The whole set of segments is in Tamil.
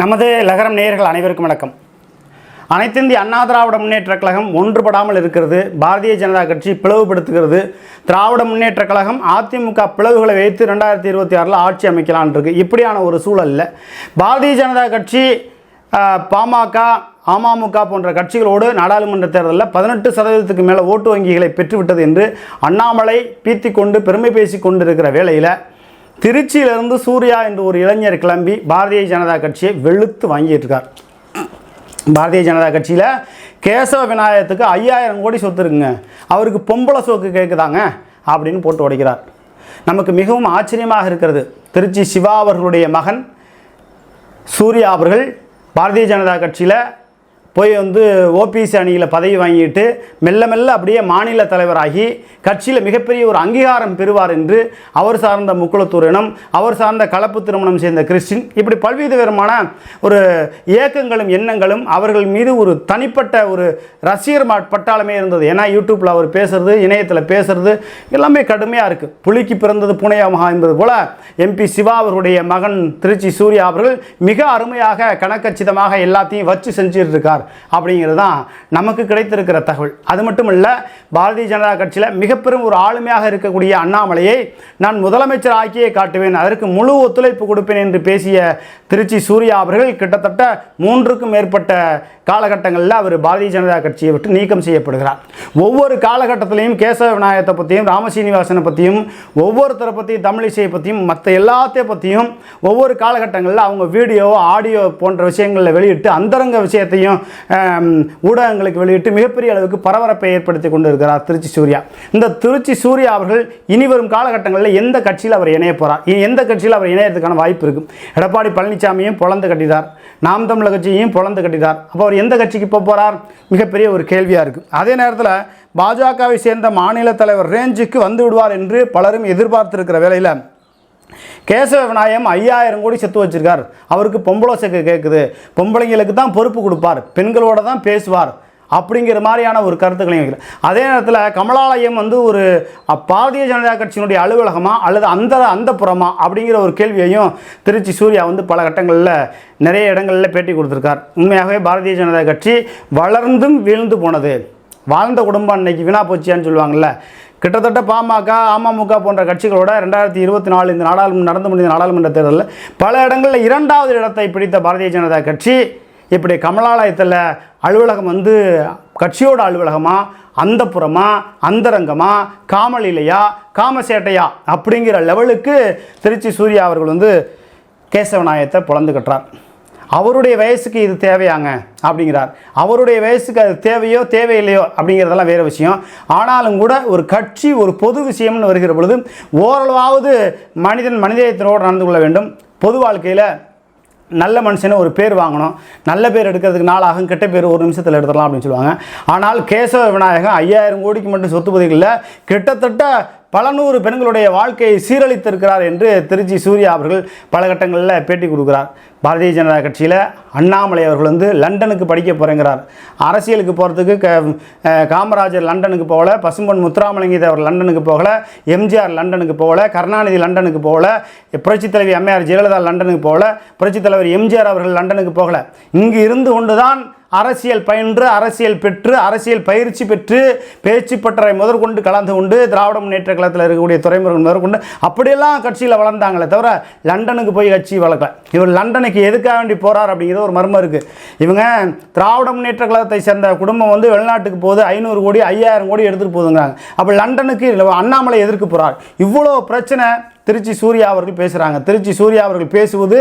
நமது லகரம் நேயர்கள் அனைவருக்கும் வணக்கம். அனைத்திந்திய அண்ணா திராவிட முன்னேற்றக் கழகம் ஒன்றுபடாமல் இருக்கிறது பாரதிய ஜனதா கட்சி பிளவுபடுத்துகிறது திராவிட முன்னேற்றக் கழகம் அதிமுக பிளவுகளை வைத்து ரெண்டாயிரத்தி இருபத்தி ஆறில் ஆட்சி அமைக்கலான் இருக்கு. இப்படியான ஒரு சூழலில் பாரதிய ஜனதா கட்சி பாமக அமமுக போன்ற கட்சிகளோடு நாடாளுமன்ற தேர்தலில் பதினெட்டு சதவீதத்துக்கு மேலே ஓட்டு வங்கிகளை பெற்றுவிட்டது என்று அண்ணாமலை பீத்தி கொண்டு பெருமை பேசி கொண்டிருக்கிற வேளையில் திருச்சியிலிருந்து சூர்யா என்று ஒரு இளைஞர் கிளம்பி பாரதிய ஜனதா கட்சியை வெளுத்து வாங்கிட்டு இருக்கார். பாரதிய ஜனதா கட்சியில் கேசவ விநாயகத்துக்கு ஐயாயிரம் கோடி சொத்து இருக்குங்க. அவருக்கு பொம்பளை சோக்கு கேட்குதாங்க அப்படின்னு போட்டு உடைக்கிறார். நமக்கு மிகவும் ஆச்சரியமாக இருக்கிறது. திருச்சி சிவா அவர்களுடைய மகன் சூர்யா அவர்கள் பாரதிய ஜனதா கட்சியில் போய் வந்து ஓபிசி அணியில் பதவி வாங்கிட்டு மெல்ல மெல்ல அப்படியே மாநில தலைவராகி கட்சியில் மிகப்பெரிய ஒரு அங்கீகாரம் பெறுவார் என்று அவர் சார்ந்த முக்குளத்தூரினம் அவர் சார்ந்த கலப்பு திருமணம் சேர்ந்த கிறிஸ்டின் இப்படி பல்வேறு விதமான ஒரு இயக்கங்களும் எண்ணங்களும் அவர்கள் மீது ஒரு தனிப்பட்ட ஒரு ரசிகர் பட்டாளமே இருந்தது. ஏன்னா யூடியூப்பில் அவர் பேசுறது இணையத்தில் பேசுறது எல்லாமே கடுமையாக இருக்குது புலிக்கு பிறந்தது புனையமாக என்பது போல எம்பி சிவா அவருடைய மகன் திருச்சி சூர்யா அவர்கள் மிக அருமையாக கணக்கச்சிதமாக எல்லாத்தையும் வச்சு செஞ்சுட்டு இருக்கார். அப்படிங்கிறது தான் நமக்கு கிடைத்திருக்கிற தகவல். அது மட்டும் இல்லை பாரதிய ஜனதா கட்சியில் மிக பெரும் ஒரு ஆளுமையாக இருக்கக்கூடிய அண்ணாமலையை நான் முதலமைச்சர் ஆக்கியே காட்டுவேன். அதற்கு முழு ஒத்துழைப்பு கொடுப்பேன் என்று பேசிய திருச்சி சூர்யா அவர்கள் கிட்டத்தட்ட மூன்றுக்கும் மேற்பட்ட காலகட்டங்களில் அவர் பாரதிய ஜனதா கட்சியை விட்டு நீக்கம் செய்யப்படுகிறார். ஒவ்வொரு காலகட்டத்திலையும் கேசவ விநாயகத்தை பற்றியும் ராமசீனிவாசனை பற்றியும் ஒவ்வொருத்தரை பற்றியும் தமிழிசையை பற்றியும் மற்ற எல்லாத்தைய பற்றியும் ஒவ்வொரு காலகட்டங்களில் அவங்க வீடியோ ஆடியோ போன்ற விஷயங்களில் வெளியிட்டு அந்தரங்க விஷயத்தையும் ஊடகங்களுக்கு வெளியிட்டு மிகப்பெரிய அளவுக்கு பரபரப்பை ஏற்படுத்தி கொண்டிருக்கிறார் திருச்சி சூர்யா. இந்த திருச்சி சூர்யா அவர்கள் இனி வரும் காலகட்டங்களில் எந்த கட்சியில் அவர் இணைய போகிறார் எந்த கட்சியில் அவர் இணையறதுக்கான வாய்ப்பு இருக்கும் எடப்பாடி பழனிசாமியும் புலந்து கட்டினார் நாம் தமிழக கட்சியையும் புலந்து கட்டினார் அப்போ அவர் எந்த கட்சிக்கு போக போகிறார் மிகப்பெரிய ஒரு கேள்வியாக இருக்குது அதே நேரத்தில் பாஜகவை சேர்ந்த மாநில தலைவர் ரேஞ்சுக்கு வந்து விடுவார் என்று பலரும் எதிர்பார்த்திருக்கிற வேளையில் கேசவ விநாயகம் ஐயாயிரம் கோடி செத்து வச்சிருக்கார். அவருக்கு பொம்பளை செக்கு கேட்குது பொம்பளைங்களுக்கு தான் பொறுப்பு கொடுப்பார். பெண்களோட தான் பேசுவார். அப்படிங்கிற மாதிரியான ஒரு கருத்துக்களையும் வைக்கிறேன் அதே நேரத்தில் கமலாலயம் வந்து ஒரு பாரதிய ஜனதா கட்சியினுடைய அலுவலகமா அல்லது அந்த அந்த புறமா அப்படிங்கிற ஒரு கேள்வியையும் திருச்சி சூர்யா வந்து பல கட்டங்களில் நிறைய இடங்களில் பேட்டி கொடுத்துருக்கார். உண்மையாகவே பாரதிய ஜனதா கட்சி வளர்ந்தும் வீழ்ந்து போனது. வாழ்ந்த குடும்பம் அன்னைக்கு வீணா போச்சியான்னு சொல்லுவாங்கள்ல கிட்டத்தட்ட பாமக அமமுக போன்ற கட்சிகளோட ரெண்டாயிரத்தி இருபத்தி நாலு இந்த நாடாளுமன்ற நடந்து முடிந்த நாடாளுமன்ற தேர்தலில் பல இடங்களில் இரண்டாவது இடத்தை பிடித்த பாரதிய ஜனதா கட்சி. இப்படி கமலாலயத்தில் அலுவலகம் வந்து கட்சியோட அலுவலகமா அந்தப்புறமா அந்தரங்கமா காமலிலையா காமசேட்டையா அப்படிங்கிற லெவலுக்கு திருச்சி சூர்யா அவர்கள் வந்து கேசவநாயத்தை பொழந்து கட்டுறார். அவருடைய வயசுக்கு இது தேவையாங்க அப்படிங்கிறார். அவருடைய வயசுக்கு அது தேவையோ தேவையில்லையோ அப்படிங்கிறதெல்லாம் வேறு விஷயம். ஆனாலும் கூட ஒரு கட்சி ஒரு பொது விஷயம்னு வருகிற பொழுது ஓரளவாவது மனிதன் மனிதத்தனோடு நடந்து கொள்ள வேண்டும். பொது வாழ்க்கையில் நல்ல மனுஷனை ஒரு பேர் வாங்கணும். நல்ல பேர் எடுக்கிறதுக்கு நாளாகும் கெட்ட பேர் ஒரு நிமிஷத்தில் எடுத்துடலாம் அப்படின்னு சொல்லுவாங்க. ஆனால் கேசவ விநாயகம் ஐயாயிரம் கோடிக்கு மட்டும் சொத்து பதிகளில் கிட்டத்தட்ட பல நூறு பெண்களுடைய வாழ்க்கையை சீரழித்திருக்கிறார் என்று திருச்சி சூர்யா அவர்கள் பல கட்டங்களில் பேட்டி கொடுக்குறார். பாரதிய ஜனதா கட்சியில் அண்ணாமலை அவர்கள் வந்து லண்டனுக்கு படிக்க போகிறேங்கிறார் அரசியலுக்கு போகிறதுக்கு க காமராஜர் லண்டனுக்கு போகல பசும்பொன் முத்துராமலிங்க அவர் லண்டனுக்கு போகல எம்ஜிஆர் லண்டனுக்கு போகல கருணாநிதி லண்டனுக்கு போகல புரட்சித் தலைவி அம்மையார் ஜெயலலிதா லண்டனுக்கு போகல புரட்சித் தலைவர் எம்ஜிஆர் அவர்கள் லண்டனுக்கு போகல. இங்கு இருந்து கொண்டு தான் அரசியல் பயின்று அரசியல் பெற்று அரசியல் பயிற்சி பெற்று பேச்சு பற்றரை முதற்கொண்டு கலந்து கொண்டு திராவிட முன்னேற்ற கழகத்தில் இருக்கக்கூடிய துறைமுருகன் முதற்கொண்டு அப்படியெல்லாம் கட்சியில் வளர்ந்தாங்களே தவிர லண்டனுக்கு போய் கட்சி வளர்க்கல. இவர் லண்டனுக்கு எதுக்காக வேண்டி போறார் அப்படிங்கிறது ஒரு மர்மம் இருக்குது இவங்க திராவிட முன்னேற்ற கழகத்தை சேர்ந்த குடும்பம் வந்து வெளிநாட்டுக்கு போகுது ஐநூறு கோடி ஐயாயிரம் கோடி எடுத்துகிட்டு போதுங்கிறாங்க அப்போ லண்டனுக்கு அண்ணாமலை எதிர்க்கு போகிறார் இவ்வளோ பிரச்சனை திருச்சி சூர்யா அவர்கள் பேசுகிறாங்க திருச்சி சூர்யா அவர்கள் பேசுவது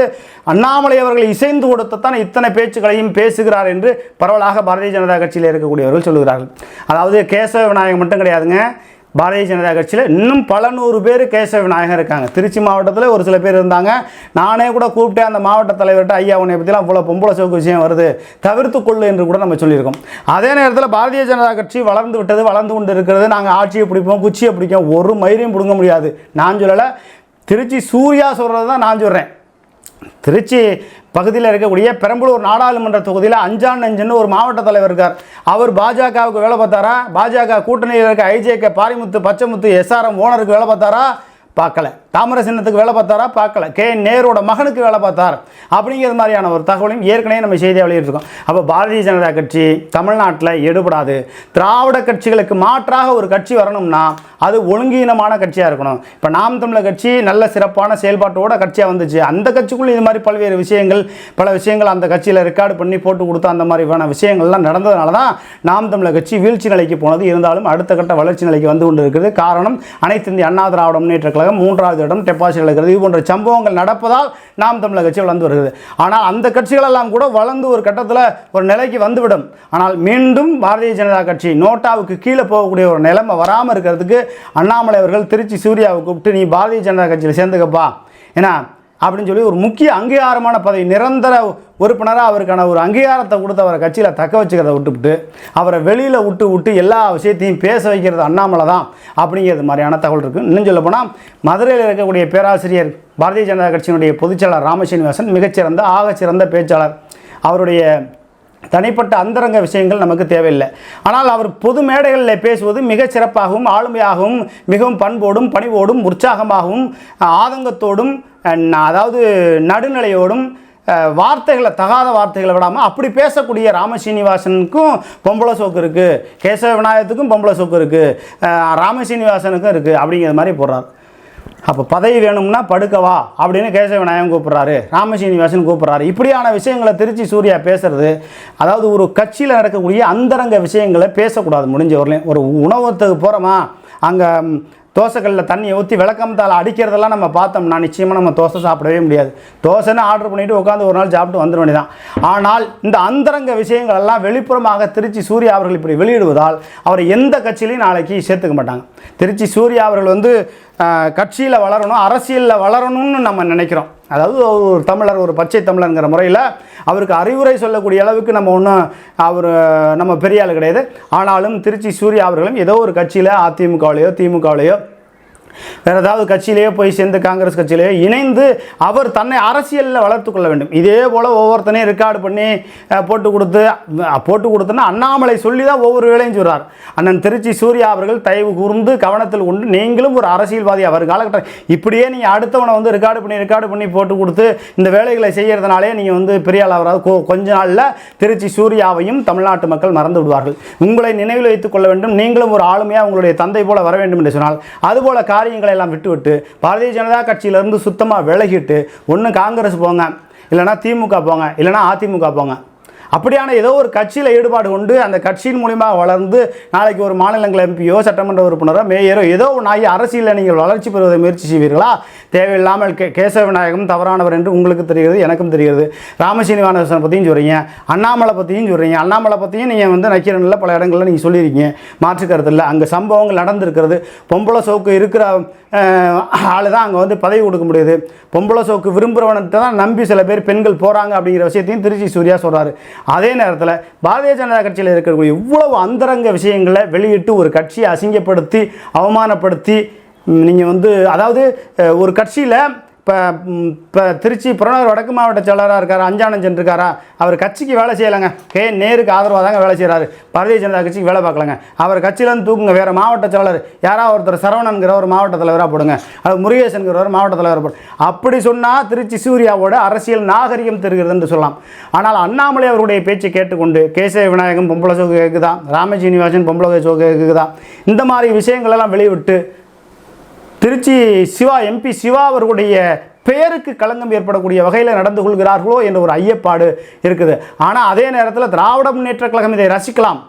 அண்ணாமலை அவர்கள் இசைந்து கொடுத்தத்தான் இத்தனை பேச்சுக்களையும் பேசுகிறார் என்று பரவலாக பாரதிய ஜனதா கட்சியில் இருக்கக்கூடியவர்கள் சொல்லுகிறார்கள். அதாவது கேசவ விநாயகம் மட்டும் கிடையாதுங்க. பாரதிய ஜனதா கட்சியில் இன்னும் பல நூறு பேர் கேசவ நாயகம் இருக்காங்க. திருச்சி மாவட்டத்தில் ஒரு சில பேர் இருந்தாங்க. நானே கூட கூப்பிட்டேன் அந்த மாவட்ட தலைவர்கிட்ட ஐயா உன்னை பற்றிலாம் இவ்வளோ பொம்பளை சோக்கு விஷயம் வருது. தவிர்த்து கொள்ளு என்று கூட நம்ம சொல்லியிருக்கோம். அதே நேரத்தில் பாரதிய ஜனதா கட்சி வளர்ந்து விட்டது வளர்ந்து கொண்டு இருக்கிறது. நாங்கள் ஆட்சியை பிடிப்போம் குச்சியை பிடிக்கும். ஒரு மயிரையும் பிடுங்க முடியாது. நான் சொல்லலை. திருச்சி சூர்யா சொல்கிறது தான் நான் சொல்கிறேன் திருச்சி பகுதியில் இருக்கக்கூடிய பெரம்பலூர் நாடாளுமன்ற தொகுதியில் அஞ்சான் நெஞ்சுன்னு ஒரு மாவட்ட தலைவர் இருக்கார். அவர் பாஜகவுக்கு வேலை பார்த்தாரா? பாஜக கூட்டணியில் இருக்க ஐஜேகே பாரிமுத்து பச்சைமுத்து எஸ்ஆர்எம் ஓனருக்கு வேலை பார்த்தாரா? பார்க்கல. தாமர சின்னத்துக்கு வேலை பார்த்தாரா? பார்க்கல. கே நேரோட மகனுக்கு வேலை பார்த்தார். அப்படிங்கிறது மாதிரியான ஒரு தகவலையும் ஏற்கனவே நம்ம செய்தியாக வெளியிட்டிருக்கோம். அப்போ பாரதிய ஜனதா கட்சி தமிழ்நாட்டில் எடுபடாது. திராவிட கட்சிகளுக்கு மாற்றாக ஒரு கட்சி வரணும்னா அது ஒழுங்கீனமான கட்சியாக இருக்கணும். இப்போ நாம் தமிழர் கட்சி நல்ல சிறப்பான செயல்பாட்டோட கட்சியாக வந்துச்சு. அந்த கட்சிக்குள்ளே இது மாதிரி பல்வேறு விஷயங்கள் பல விஷயங்கள் அந்த கட்சியில் ரெக்கார்டு பண்ணி போட்டு கொடுத்து அந்த மாதிரியான விஷயங்கள்லாம் நடந்ததுனால தான் நாம் தமிழர் கட்சி வீழ்ச்சி நிலைக்கு போனது. இருந்தாலும் அடுத்த கட்ட வளர்ச்சி நிலைக்கு வந்து கொண்டு இருக்கிறது காரணம் அனைத்து இந்திய அண்ணா திராவிட முன்னேற்ற கழகம் மூன்றாவது இடம் டெபாசிட் இழக்கிறது இது போன்ற சம்பவங்கள் நடப்பதால் நாம் தமிழர் கட்சி வளர்ந்து வருகிறது. ஆனால் அந்த கட்சிகளெல்லாம் கூட வளர்ந்து ஒரு கட்டத்தில் ஒரு நிலைக்கு வந்துவிடும். ஆனால் மீண்டும் பாரதிய ஜனதா கட்சி நோட்டாவுக்கு கீழே போகக்கூடிய ஒரு நிலைமை வராமல் இருக்கிறதுக்கு அண்ணாமலை அவர்கள் திருச்சி சூர்யாவை கூப்பிட்டு நீ பாரதிய ஜனதா கட்சியில் சேர்ந்துக்கப்பா. ஏன்னா அப்படின்னு சொல்லி ஒரு முக்கிய அங்கீகாரமான பதவி நிரந்தர உறுப்பினராக அவருக்கான ஒரு அங்கீகாரத்தை கொடுத்து அவரை கட்சியில் தக்க வச்சுக்கிறத விட்டுவிட்டு அவரை வெளியில் விட்டு விட்டு எல்லா விஷயத்தையும் பேச வைக்கிறது அண்ணாமலை தான் அப்படிங்கிறது மாதிரியான தகவல் இருக்குது இன்னும் சொல்ல போனால் மதுரையில் இருக்கக்கூடிய பேராசிரியர் பாரதிய ஜனதா கட்சியினுடைய பொதுச்செயலாளர் ராமசீனிவாசன் மிகச்சிறந்த ஆகச்சிறந்த பேச்சாளர். அவருடைய தனிப்பட்ட அந்தரங்க விஷயங்கள் நமக்கு தேவையில்லை. ஆனால் அவர் பொது மேடைகளில் பேசுவது மிகச் சிறப்பாகவும் ஆளுமையாகவும் மிகவும் பண்போடும் பணிவோடும் உற்சாகமாகவும் ஆதங்கத்தோடும் அதாவது நடுநிலையோடும் வார்த்தைகளை தகாத வார்த்தைகளை விடாமல் அப்படி பேசக்கூடிய ராமசீனிவாசனுக்கும் பொம்பளை சோக்கு இருக்குது கேசவ விநாயகத்துக்கும் பொம்பளை சோக்கு இருக்குது ராமசீனிவாசனுக்கும் இருக்குது அப்படிங்கிற மாதிரி போடுறார். அப்போ பதவி வேணும்னா படுக்கவா அப்படின்னு கேசவ விநாயகம் கூப்பிட்றாரு. ராமசீனிவாசன் கூப்பிட்றாரு. இப்படியான விஷயங்களை திருச்சி சூர்யா பேசுறது அதாவது ஒரு கட்சியில் நடக்கக்கூடிய அந்தரங்க விஷயங்களை பேசக்கூடாது. முடிஞ்ச வரலையும் ஒரு உணவகத்துக்கு போகிறோமா அங்கே தோசைக்கல்லில் தண்ணியை ஊற்றி விளக்கம்தால் அடிக்கிறதெல்லாம் நம்ம பார்த்தோம்னா நிச்சயமாக நம்ம தோசை சாப்பிடவே முடியாது. தோசைன்னு ஆர்டர் பண்ணிவிட்டு உட்காந்து ஒரு நாள் சாப்பிட்டு வந்துட வேண்டியதான் ஆனால் இந்த அந்தரங்க விஷயங்கள் எல்லாம் வெளிப்புறமாக திருச்சி சூர்யா அவர்கள் இப்படி வெளியிடுவதால் அவரை எந்த கட்சியிலையும் நாளைக்கு சேர்த்துக்க மாட்டாங்க. திருச்சி சூர்யா அவர்கள் வந்து கட்சியில் வளரணும் அரசியலில் வளரணும்னு நம்ம நினைக்கிறோம். அதாவது ஒரு தமிழர் ஒரு பச்சை தமிழருங்கிற முறையில் அவருக்கு அறிவுரை சொல்லக்கூடிய அளவுக்கு நம்ம ஒன்றும் அவர் நம்ம பெரிய ஆள் கிடையாது. ஆனாலும் திருச்சி சூர்யா அவர்களும் ஏதோ ஒரு கட்சியில் அதிமுகவிலையோ திமுகவிலையோ வேறு ஏதாவது கட்சியிலேயே போய் சேர்ந்து காங்கிரஸ் கட்சியிலேயோ இணைந்து அவர் தன்னை அரசியலில் வளர்த்து கொள்ள வேண்டும். இதே போல் ஒவ்வொருத்தனையும் ரெக்கார்டு பண்ணி போட்டு கொடுத்து போட்டு கொடுத்தோன்னா அண்ணாமலை சொல்லி தான் ஒவ்வொரு வேலையும் சொல்கிறார் அண்ணன் திருச்சி சூர்யா அவர்கள் தயவு கூர்ந்து கவனத்தில் கொண்டு நீங்களும் ஒரு அரசியல்வாதி அவர் காலகட்டம் இப்படியே நீங்கள் அடுத்தவனை வந்து ரெக்கார்டு பண்ணி ரெக்கார்டு பண்ணி போட்டு கொடுத்து இந்த வேலைகளை செய்கிறதுனாலே நீங்கள் வந்து பெரிய ஆள் கொஞ்ச நாளில் திருச்சி சூர்யாவையும் தமிழ்நாட்டு மக்கள் மறந்து விடுவார்கள். உங்களை நினைவில் வைத்துக் கொள்ள வேண்டும். நீங்களும் ஒரு ஆளுமையாக உங்களுடைய தந்தை போல வர வேண்டும் என்று சொன்னால் அதுபோல காரியங்களை எல்லாம் விட்டுவிட்டு பாரதிய ஜனதா கட்சியிலிருந்து சுத்தமாக விலகிட்டு ஒன்று காங்கிரஸ் போங்க இல்லைனா திமுக போங்க இல்லைனா அதிமுக போங்க. அப்படியான ஏதோ ஒரு கட்சியில் ஈடுபாடு கொண்டு அந்த கட்சியின் மூலிமா வளர்ந்து நாளைக்கு ஒரு மாநிலங்கள் எம்பியோ சட்டமன்ற உறுப்பினரோ மேயரோ ஏதோ ஒன்று ஆகி அரசியலில் நீங்கள் வளர்ச்சி பெறுவதை முயற்சி செய்வீர்களா? தேவையில்லாமல் கே கேசவ விநாயகம் தவறானவர் என்று உங்களுக்கு தெரிகிறது எனக்கும் தெரிகிறது. ராமசீனிவாசனை பற்றியும் சொல்கிறீங்க அண்ணாமலை பற்றியும் சொல்கிறீங்க அண்ணாமலை பற்றியும் நீங்கள் வந்து நக்கீரனில் பல இடங்களில் நீங்கள் சொல்லியிருக்கீங்க. மாற்று கருத்தில் இல்லை. அங்கே சம்பவங்கள் நடந்திருக்கிறது. பொம்பளை சோக்கு இருக்கிற ஆள் தான் அங்கே வந்து பதவி கொடுக்க முடியுது. பொம்பளை சோக்கு விரும்புகிறவனத்தை தான் நம்பி சில பேர் பெண்கள் போகிறாங்க அப்படிங்கிற விஷயத்தையும் திருச்சி சூர்யா சொல்கிறாரு அதே நேரத்தில் பாரதிய ஜனதா கட்சியில் இருக்கக்கூடிய இவ்வளவு அந்தரங்க விஷயங்களை வெளியிட்டு ஒரு கட்சியை அசிங்கப்படுத்தி அவமானப்படுத்தி நீங்கள் வந்து அதாவது ஒரு கட்சியில் இப்போ இப்போ திருச்சி புறநகர் வடக்கு மாவட்ட செயலராக இருக்கார்? அஞ்சானம் இருக்காரா அவர் கட்சிக்கு வேலை செய்யலைங்க. கே. நேருக்கு ஆதரவாக தாங்க வேலை செய்கிறாரு பாரதிய ஜனதா கட்சிக்கு வேலை பார்க்கலங்க. அவர் கட்சியிலேருந்து தூக்குங்க. வேறு மாவட்ட செயலர் யாராவது ஒருத்தர்? சரவணன்கிற ஒரு மாவட்ட தலைவராக போடுங்க. அது முருகேசன்கிற ஒரு மாவட்ட தலைவராக போடுங்க அப்படி சொன்னால் திருச்சி சூர்யாவோட அரசியல் நாகரிகம் தெரிகிறதுன்னு சொல்லலாம். ஆனால் அண்ணாமலை அவருடைய பேச்சை கேட்டுக்கொண்டு கேசவ விநாயகம் பொம்பளை சோக்கு கேட்குதா ராமஜீனிவாசன் பொம்பளை சோகு கேட்குதா இந்த மாதிரி விஷயங்களெல்லாம் வெளிவிட்டு திருச்சி சிவா எம்பி சிவா அவர்களுடைய பெயருக்கு களங்கம் ஏற்படக்கூடிய வகையில் நடந்து கொள்கிறார்களோ என்ற ஒரு ஐயப்பாடு இருக்குது. ஆனால் அதே நேரத்தில் திராவிட முன்னேற்ற கழகம் இதை ரசிக்கலாம்.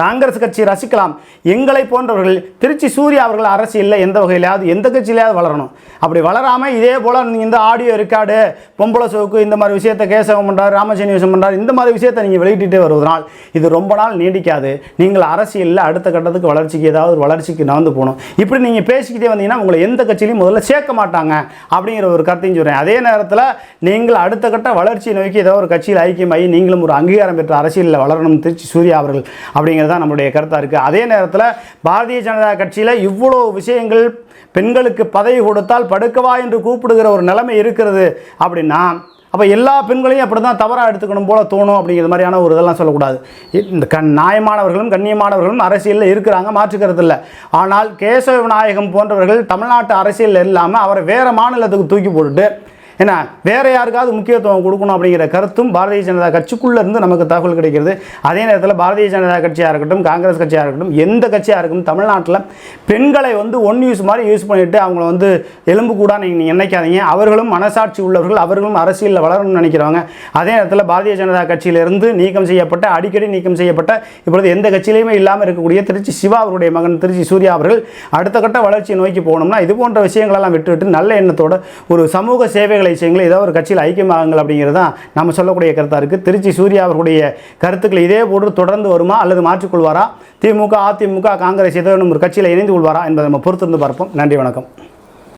காங்கிரஸ் கட்சி ரசிக்கலாம். எங்களை போன்றவர்கள் திருச்சி சூர்யா அவர்கள் அரசியலில் எந்த வகையிலாவது எந்த கட்சியிலையாவது வளரணும். அப்படி வளராமல் இதே போல் நீங்கள் இந்த ஆடியோ ரெக்கார்டு பொம்பளை சோக்கு இந்த மாதிரி விஷயத்தை கேசவம் பண்ணுறாரு விஷயம் பண்ணுறாரு இந்த மாதிரி விஷயத்தை நீங்கள் வெளியிட்டுட்டே வருவதனால் இது ரொம்ப நாள் நீடிக்காது. நீங்கள் அரசியலில் அடுத்த கட்டத்துக்கு வளர்ச்சிக்கு ஏதாவது ஒரு வளர்ச்சிக்கு நடந்து போகணும். இப்படி நீங்கள் பேசிக்கிட்டே வந்தீங்கன்னா உங்களை எந்த கட்சியிலையும் முதல்ல சேர்க்க மாட்டாங்க அப்படிங்கிற ஒரு கருத்தையும் சொல்கிறேன் அதே நேரத்தில் நீங்கள் அடுத்த கட்ட வளர்ச்சியை நோக்கி ஏதோ ஒரு கட்சியில் ஐக்கியமாகி நீங்களும் ஒரு அங்கீகாரம் பெற்ற அரசியலில் வளரணும் திருச்சி சூர்யா அவர்கள் அப்படிங்கிற அப்படிங்கிறது தான் நம்மளுடைய கருத்தாக இருக்குது அதே நேரத்தில் பாரதிய ஜனதா கட்சியில் இவ்வளோ விஷயங்கள் பெண்களுக்கு பதவி கொடுத்தால் படுக்கவா என்று கூப்பிடுகிற ஒரு நிலைமை இருக்கிறது அப்படின்னா அப்போ எல்லா பெண்களையும் அப்படி தான் தவறாக எடுத்துக்கணும் போல தோணும் அப்படிங்கிற மாதிரியான ஒரு இதெல்லாம் சொல்லக்கூடாது. இந்த கண் நியாயமானவர்களும் கண்ணியமானவர்களும் அரசியலில் இருக்கிறாங்க மாற்றுக்கிறது இல்லை. ஆனால் கேசவ விநாயகம் போன்றவர்கள் தமிழ்நாட்டு அரசியலில் இல்லாமல் அவரை வேறு மாநிலத்துக்கு தூக்கி போட்டுட்டு ஏன்னா வேறு யாருக்காவது முக்கியத்துவம் கொடுக்கணும் அப்படிங்கிற கருத்தும் பாரதிய ஜனதா கட்சிக்குள்ளே இருந்து நமக்கு தகவல் கிடைக்கிறது. அதே நேரத்தில் பாரதிய ஜனதா கட்சியாக இருக்கட்டும் காங்கிரஸ் கட்சியாக இருக்கட்டும் எந்த கட்சியாக இருக்கட்டும் தமிழ்நாட்டில் பெண்களை வந்து ஒன் யூஸ் மாதிரி யூஸ் பண்ணிட்டு அவங்கள வந்து எலும்பு கூட நீங்கள் நினைக்காதீங்க. அவர்களும் மனசாட்சி உள்ளவர்கள் அவர்களும் அரசியலில் வளரணும்னு நினைக்கிறவங்க அதே நேரத்தில் பாரதிய ஜனதா கட்சியிலிருந்து நீக்கம் செய்யப்பட்ட அடிக்கடி நீக்கம் செய்யப்பட்ட இப்பொழுது எந்த கட்சியிலையுமே இல்லாமல் இருக்கக்கூடிய திருச்சி சிவா அவருடைய மகன் திருச்சி சூர்யா அவர்கள் அடுத்த கட்ட வளர்ச்சியை நோக்கி போகணும்னா இது போன்ற விஷயங்களெல்லாம் விட்டுவிட்டு நல்ல எண்ணத்தோட ஒரு சமூக சேவைகளை செய்யுங்கள் ஏதோ ஒரு கட்சியில் ஐக்கியமாகுங்கள் அப்படிங்கிறது தான் நம்ம சொல்லக்கூடிய கருத்தாக இருக்குது திருச்சி சூர்யா அவர்களுடைய கருத்துக்கள் இதே போன்று தொடர்ந்து வருமா அல்லது மாற்றிக்கொள்வாரா? திமுக அதிமுக காங்கிரஸ் ஏதோ ஒரு கட்சியில் இணைந்து கொள்வாரா என்பதை நம்ம பொறுத்திருந்து பார்ப்போம். நன்றி வணக்கம்.